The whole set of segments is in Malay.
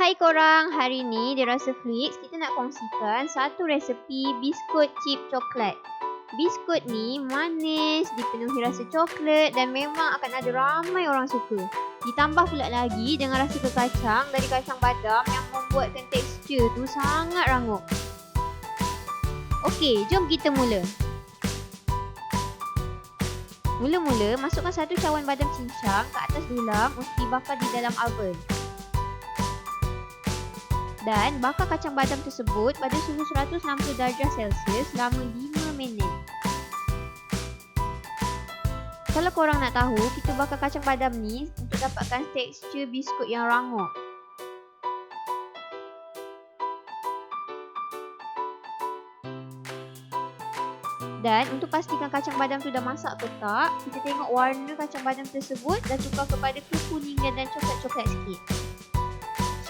Hai korang, hari ni di Rasa Flix kita nak kongsikan satu resepi biskut chip coklat. Biskut ni manis, dipenuhi rasa coklat dan memang akan ada ramai orang suka. Ditambah pula lagi dengan rasa kekacang dari kacang badam yang membuatkan tekstur tu sangat rangup. Okey, jom kita mula. Mula-mula, masukkan satu cawan badam cincang ke atas dulang untuk dibakar di dalam oven dan bakar kacang badam tersebut pada suhu 160 darjah Celsius selama 5 minit. Kalau korang nak tahu, kita bakar kacang badam ni untuk dapatkan tekstur biskut yang rangup. Dan untuk pastikan kacang badam tu dah masak ke tak, kita tengok warna kacang badam tersebut dah tukar kepada kekuningan dan coklat-coklat sikit.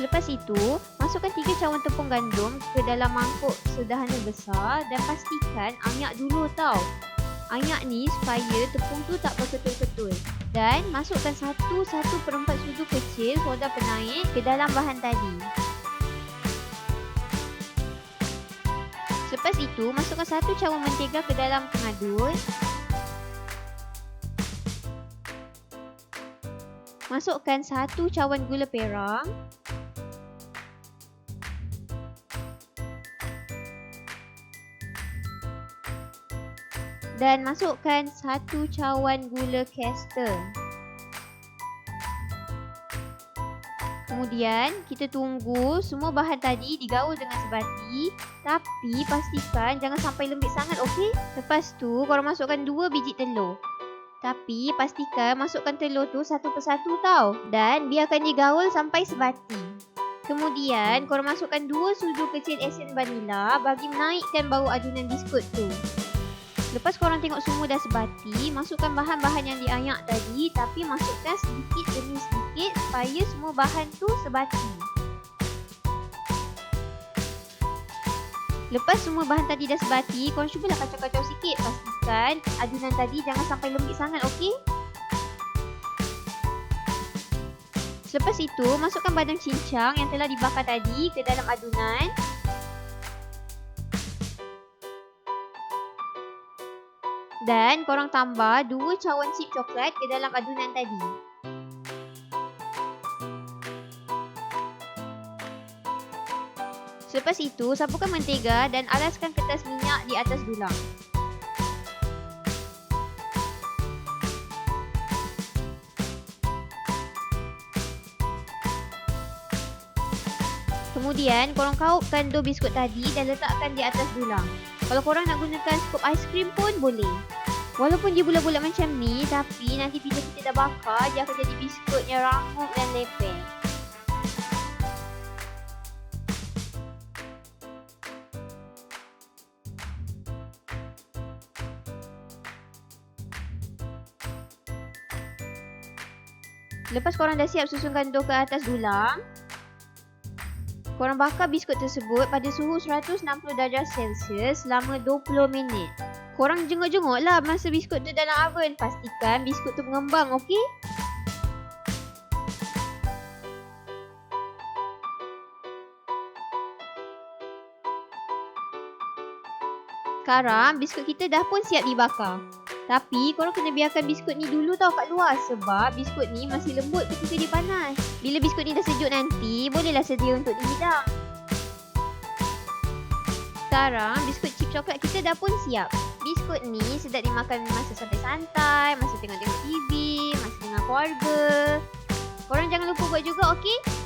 Selepas itu, masukkan 3 cawan tepung gandum ke dalam mangkuk sederhana besar dan pastikan anyak dulu tau. Anyak ni supaya tepung tu tak berketul-ketul. Dan masukkan 1-1 perempat sudu kecil soda penaik ke dalam bahan tadi. Selepas itu, masukkan 1 cawan mentega ke dalam pengadun Masukkan satu cawan gula perak dan masukkan satu cawan gula caster. Kemudian kita tunggu semua bahan tadi digaul dengan sebati tapi pastikan jangan sampai lembik sangat okey. Lepas tu korang masukkan dua biji telur. Tapi pastikan masukkan telur tu satu persatu tau dan biarkan dia gaul sampai sebati. Kemudian korang masukkan dua sudu kecil esen vanila bagi menaikkan bau adunan biskut tu. Lepas korang tengok semua dah sebati, masukkan bahan-bahan yang diayak tadi tapi masukkan sedikit demi sedikit supaya semua bahan tu sebati. Lepas semua bahan tadi dah sebati, korang cubalah kacau-kacau sikit. Pastikan adunan tadi jangan sampai lembik sangat, okey? Selepas itu, masukkan badam cincang yang telah dibakar tadi ke dalam adunan. Dan korang tambah dua cawan chip coklat ke dalam adunan tadi. Selepas itu, sapukan mentega dan alaskan kertas minyak di atas dulang. Kemudian, korang kaupkan dough biskut tadi dan letakkan di atas dulang. Kalau korang nak gunakan scoop aiskrim pun boleh. Walaupun dia bulat-bulat macam ni, tapi nanti bila kita dah bakar, dia akan jadi biskut yang rangup dan lepek. Lepas korang dah siap susunkan dough ke atas dulang, Korang bakar biskut tersebut pada suhu 160 darjah Celsius selama 20 minit. Korang jenguk-jenguk lah masa biskut tu dalam oven. Pastikan biskut tu mengembang, okey? Sekarang biskut kita dah pun siap dibakar. Tapi korang kena biarkan biskut ni dulu tau kat luar sebab biskut ni masih lembut ketika dia panas. Bila biskut ni dah sejuk nanti, bolehlah sedia untuk dihidang. Sekarang biskut chip coklat kita dah pun siap. Biskut ni sedap dimakan masa santai-santai, masa tengok-tengok TV, masa dengan keluarga. Korang jangan lupa buat juga, okey?